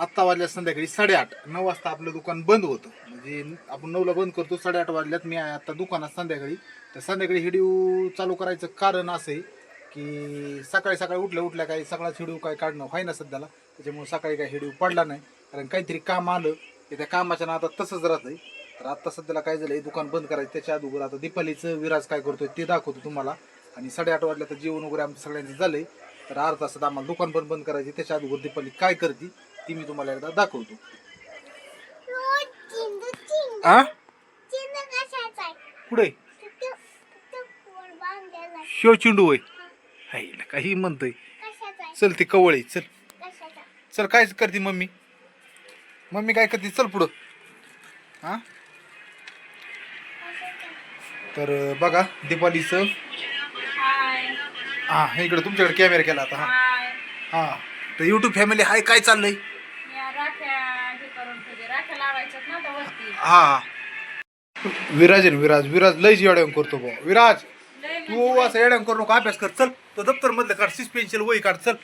आत्ता वाजल्या संध्याकाळी साडेआठ. नऊ वाजता आपलं दुकान बंद होतं. म्हणजे आपण नऊला बंद करतो साडेआठ वाजल्यात मी आहे आता दुकानात संध्याकाळी. तर संध्याकाळी हिडिओ चालू करायचं कारण असं आहे की सकाळी सकाळी उठल्या उठल्या काही सगळाच हिडिओ काय काढणं व्हाय ना सध्याला. त्याच्यामुळे सकाळी काही हिडिओ पडला नाही. कारण काहीतरी काम आलं. की त्या कामाच्या नादात तसंच राहतंय तर आत्ता सध्याला काय झालं हे दुकान बंद करायचं. त्याच्या अगोदर आता दीपालीचं विराज काय करतोय ते दाखवतो तुम्हाला. आणि साडेआठ वाजल्या तर जेवण वगैरे आमचं सगळ्यांचं झालंय. तर अर्धा तासात आम्हाला दुकान पण बंद करायची. त्याच्या अगोदर दीपाली काय करते? ती मी तुम्हाला एकदा दाखवतो. आ? पुढे शिव चिंडू होय. हाय काही म्हणतोय. चल ते कवळे चल. चल काय करते मम्मी? मम्मी काय करते? चल पुढं. हा तर बघा दीपालीचं. हा हे इकडे तुमच्याकडे कॅमेरा केला आता हा. हा. तर युट्यूब फॅमिली हाय काय चाललंय? हा. विराज आहे ना विराज. विराज लय येड्याम करतो भाऊ. विराज तू असं येड्यांग करू नको अभ्यास कर. चल तो दप्तर मधलं काढ पेन्सिल वही काढ चल.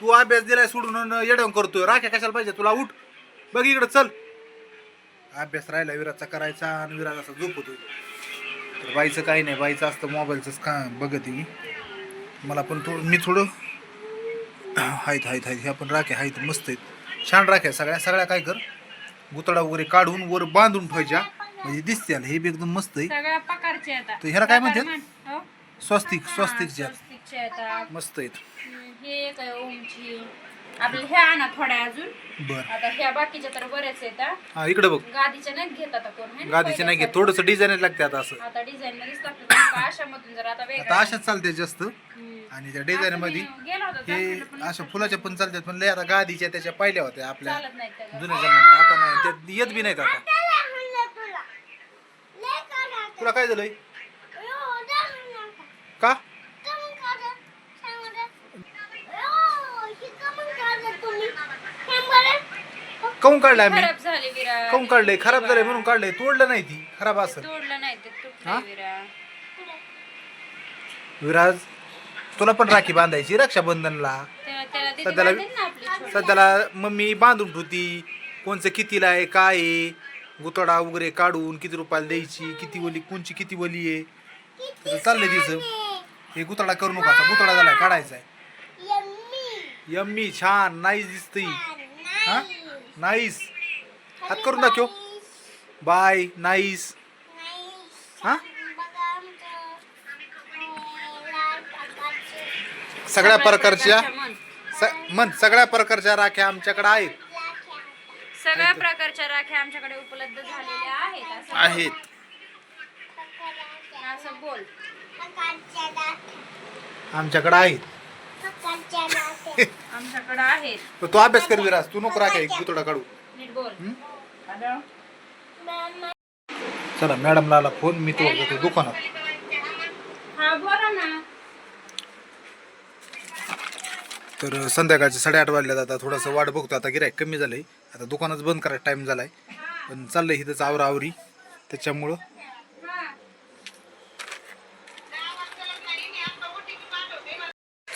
तू अभ्यास दिलाय सोडून येड्यांग करतोय. राख्या कशाला पाहिजे तुला? उठ. बघ इकडं चल. अभ्यास राहिला विराजचा करायचा आणि विराज असा झोपतोय. तर बाईचं काही नाही बाईचं असतं मोबाईलचंच का बघत मी. मला पण थोडं मी थोडं हायत हायत आहेत ह्या पण राख्या हायत मस्त आहेत. छान राख्या सगळ्या. सगळ्या काय कर. गुतडा वगैरे काढून वर बांधून ठेवायच्या. म्हणजे दिसते हे बी एकदम मस्त आहे. सगळ्या प्रकारचे येतात. तर ह्याला काय म्हणतात? म्हण- हो? स्वस्तिक स्वस्तिकच्या येतात. मस्त आहेत. हे ओमची. आपल्या ह्या आणा थोड्या अजून. बर. आता ह्या बाकीच्या तर बरेच येतात हा. इकडे बघ. गादीच्या नाहीत घेत आता कोण है ना गादीचे नाही घेत. पहिल्यासारखं. थोडस डिझाईन लागते आता असं. आता डिझाईन मध्येच टाकलं अशा मधून जर आता आता वेगळं अशाच चालते जास्त. हम्म. आणि त्या डिझाईन मध्ये असं मी गेलो होतो हे पण अशा फुलाच्या पण चालतात पण लय आता गादीच्या त्याच्या पाहिल्या होत्या आपल्या चालत नाही. जुन्या जमान्यात. आता नाही त्यात येत बी नाहीत आता. तुला काय झालंय? काऊन काढलाय आम्ही? खराब झाले विरा काऊन काढलंय? खराब झालंय म्हणून काढलंय. तोडलं नाही ती. खराब असं. तोडलं नाही ते हा? तुटलं विरा विराज तुला पण राखी बांधायची रक्षाबंधनला. त्याला सध्याला- बांधेल ना आपली छोटी. सध्याला मम्मी बांधून ठेवती. कोणचं कितीला आहे काय आहे? गुतडा वगैरे काढून किती रुपयाला द्यायची? किती वली कोणची किती वली आहे? तर चाललंय तिचं हे गुतडा करू नका आता. गुतडा झालाय काढायचा आहे यम्मी छान. नाईस दिसतंय. हा? नाईस. हात करून दाखव. Bye nice. हा? सगळ्या प्रकारच्या मन. स- मन सगळ्या प्रकारच्या राख्या आमच्याकडे आहेत. सगळ्या प्रकारच्या राख्या आमच्याकडे उपलब्ध झालेल्या आहेत. असं आहेत. बोल. असं बोल. आमच्याकडे आहेत. आमच्याकडे आहेत तू अभ्यास कर विराज तू नको राख्या एक गुतडा काढू. नीट बोल? हॅलो? चला मॅडमला आला फोन मी तो होतो दुकानात. हा बोला ना. तर संध्याकाळचे साडेआठ वाजल्यात आता थोडंसं वाट बघतो आता गिरायक कमी झालंय. आता दुकानच बंद करायचा टाइम झालाय. पण चाललंय इथंच आवरा आवरी त्याच्यामुळं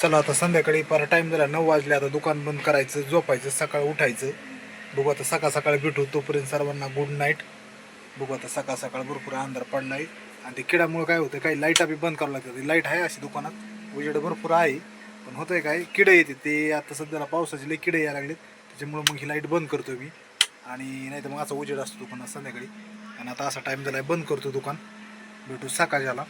चला आता संध्याकाळी पार टाईम झाला नऊ वाजले आता दुकान बंद करायचं झोपायचं सकाळ उठायचं. बघू आता सकाळ सकाळ भेटू तोपर्यंत सर्वांना गुड नाईट बघू आता सकाळ सकाळ भरपूर अंधार पडलाय. आणि ते किड्यामुळे काय होतं काही लाईटा बी बंद करावं लागतात लाइट आहे अशी दुकानात उजेड भरपूर आहे. पण होतंय काय किडे येते ते आता सध्याला पावसाचे लई किडे यायला लागलेत. त्याच्यामुळे मग ही लाइट बंद करतो मी. आणि नाही तर मग असा उजेड असतो दुकानात संध्याकाळी. आणि आता असा टाईम झाला बंद करतो दुकान. भेटू सकाळच्याला.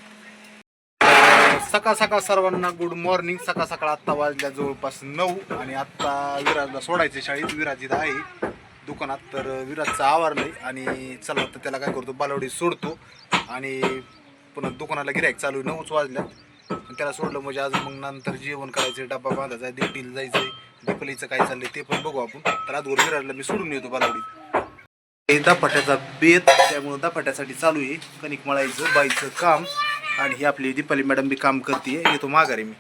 सकाळ सकाळ सर्वांना गुड मॉर्निंग सकाळ सकाळ आत्ता वाजल्या जवळपास नऊ आणि आत्ता विराजला सोडायचे शाळेत. विराज इथं आहे. दुकानात तर विराजचं आवारलंय आणि चला तर त्याला काय करतो बालवडी सोडतो. आणि पुन्हा दुकानाला गिरायक चालू आहे, नऊच वाजल्यात. त्याला सोडलं म्हणजे आज मग नंतर जेवण करायचं डब्बा बांधायचा दिंडीला जायचं दिपलीचं काय चाललंय ते पण बघू आपण. तर आज विराजला मी सोडून येतो बालवडीत. हे दपाट्याचा बेत त्यामुळं दपाट्यासाठी चालू आहे. कणिक मळायचं बाईचं काम. आणि ही आपली दीपाली मॅडम बी काम करते येतो माघारी मी.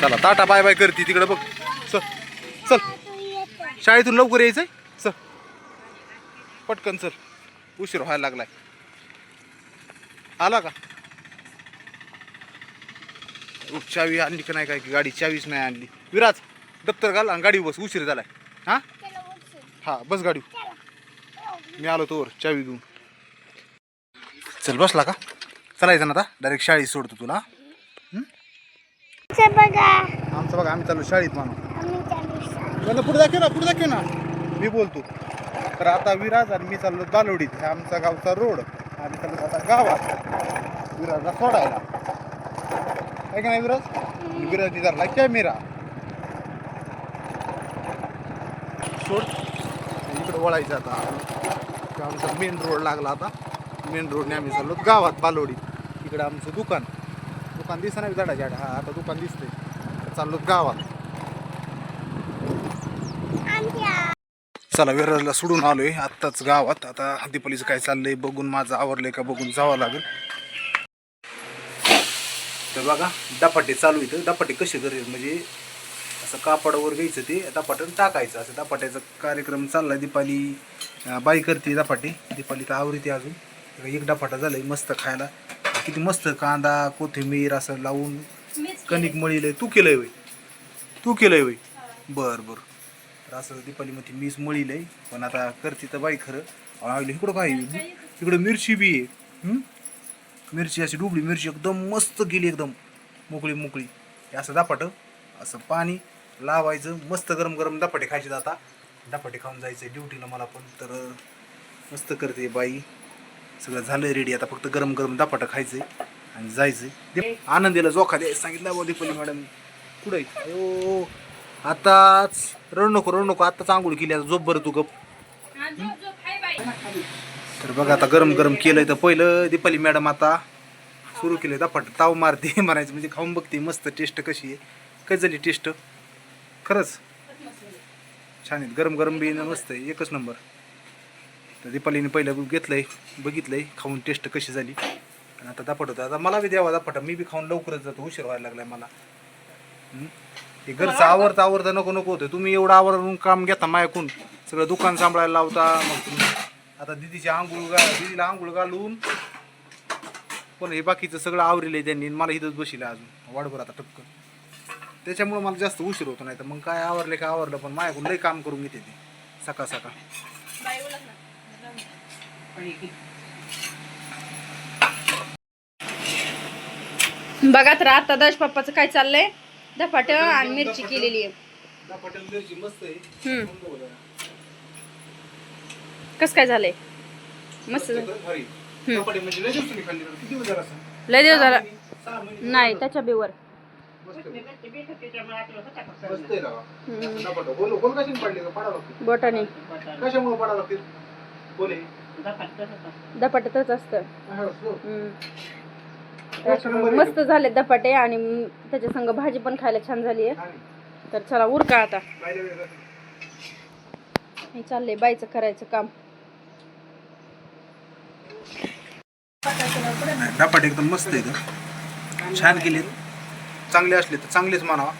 चला टाटा बाय बाय करते तिकडे बघ. चल चल. शाळेतून लवकर यायचंय? चल. पटकन चल. उशीर व्हायला लागलाय. आला का? चावी आणली का नाही काय? की गाडी चावीच नाही आणली. विराज दप्तर घाल आणि गाडी बस उशीर झालाय. हा? हा बस गाडी मी आलो तोवर चावी घेऊन. चल बसला का? चलायचं ना आता. डायरेक्ट शाळेत सोडतो तुला. आमचं बघा. आम्ही चाललो शाळेत मानू चालू पुढे दाखव ना पुढे दाखव ना. मी बोलतो. तर आता विराज आणि मी चाललो दालोडीत हा आमचा गावचा रोड. आम्ही चाललो आता गावात. विराजला सोडायला. काय का नाही विराज? विराज धरला कॅमेरा सोड. इकडे वळायचं आता. आमचा मेन रोड लागला आता. मेन रोडने आम्ही चाललो गावात बालोडी. इकडं आमचं दुकान. दुकान दिसणार झाडाच्या हा आता दुकान दिसते चाललो गावात. चला विराजला सोडून आलोय. आत्ताच गावात. आता दीपालीचं काय चाललंय बघून माझं आवरलंय का बघून जावं लागेल. तर बघा दपाटे चालू इथं. दपाटे कसे करेल म्हणजे असं कापडावर घ्यायचं ते दपाटून टाकायचं. असं दपाट्याचा कार्यक्रम चाललाय दीपाली. बाई करते दपाटे. दीपाली तर आवडते अजून. तर एक दपाटा झालाय मस्त खायला. किती मस्त कांदा कोथिंबीर असं लावून कणिक मळीलंय. तू केलंय वय तू केलंय वय बर बर. तर असं दीपालीमध्ये मीच मळीलंय. पण आता करते तर बाई खरं. आईला इकडं काय? इकडं मिरची बी आहे? मिरची अशी डुबली. मिरची एकदम मस्त गेली एकदम. मोकळी मोकळी. असं दापाटं असं पाणी लावायचं. मस्त गरम गरम दापाटे खायचे आता. दापाटे खाऊन जायचं ड्युटीला मला पण. तर मस्त करते बाई. सगळं झालं रेडी आता फक्त गरम गरम दापाटं खायचंय आणि जायचंय. दे- आनंदीला जोखा द्यायला सांगितलं बा दीपाली मॅडम कुठं आहे? अयो आताच रडू नको रडू नको आताच आंघोळ केली आता झोप बरं तू गप. तर बघा आता गरम गरम केलंय तर पहिलं दीपाली मॅडम आता सुरू केले दपाट. ताव मारते म्हणायचं म्हणजे खाऊन बघते मस्त टेस्ट कशी आहे. कशी झाली टेस्ट खरंच? छान आहेत. गरम गरम बी मस्त आहे. एकच नंबर तर दीपालीने पहिलं घेतलंय बघितलंय खाऊन टेस्ट कशी झाली. आणि आता दपाट होतं आता मला बी द्यावा दपाटा मी बी खाऊन लवकरच जातो. उशीर व्हायला लागलाय मला. हं? घरचं आवरता आवरता नको नको होतं. तुम्ही एवढं आवरून काम घेता मायकून. सगळं दुकान सांभाळायला लावता. मग तुम्ही आता दिदीची आंघोळ घा दिदीला आंघोळ घालून. पण हे बाकीचं सगळं आवरेलं आहे त्यांनी. आणि मला इथंच बसिलं अजून. वाढभर आता टपकन त्याच्यामुळे मला जास्त उशीर होतो. नाही तर मग काय आवरले का आवरलं. पण माझ्याकडून लई काम करून घेते ते. सकाळ सकाळ. बाई. बघा तर आता दश पप्पाचं काय चाललंय? धपाट आणि मिरची केलेली आहे. कसं काय झालंय? मस्त. म्हणजे लय दिवस झाला नाही त्याच्या बेवर. बोटाने. कशामुळे धपाट्यातच असतं हा. हम्म. मस्त झाले धपाटे आणि त्याच्या संग भाजी पण खायला छान झाली आहे तर चला उरका आता. हे चाललंय बाईचं करायचं काम धपाटे एकदम मस्त आहे छान केले चांगले असले तर चांगलेच म्हणावा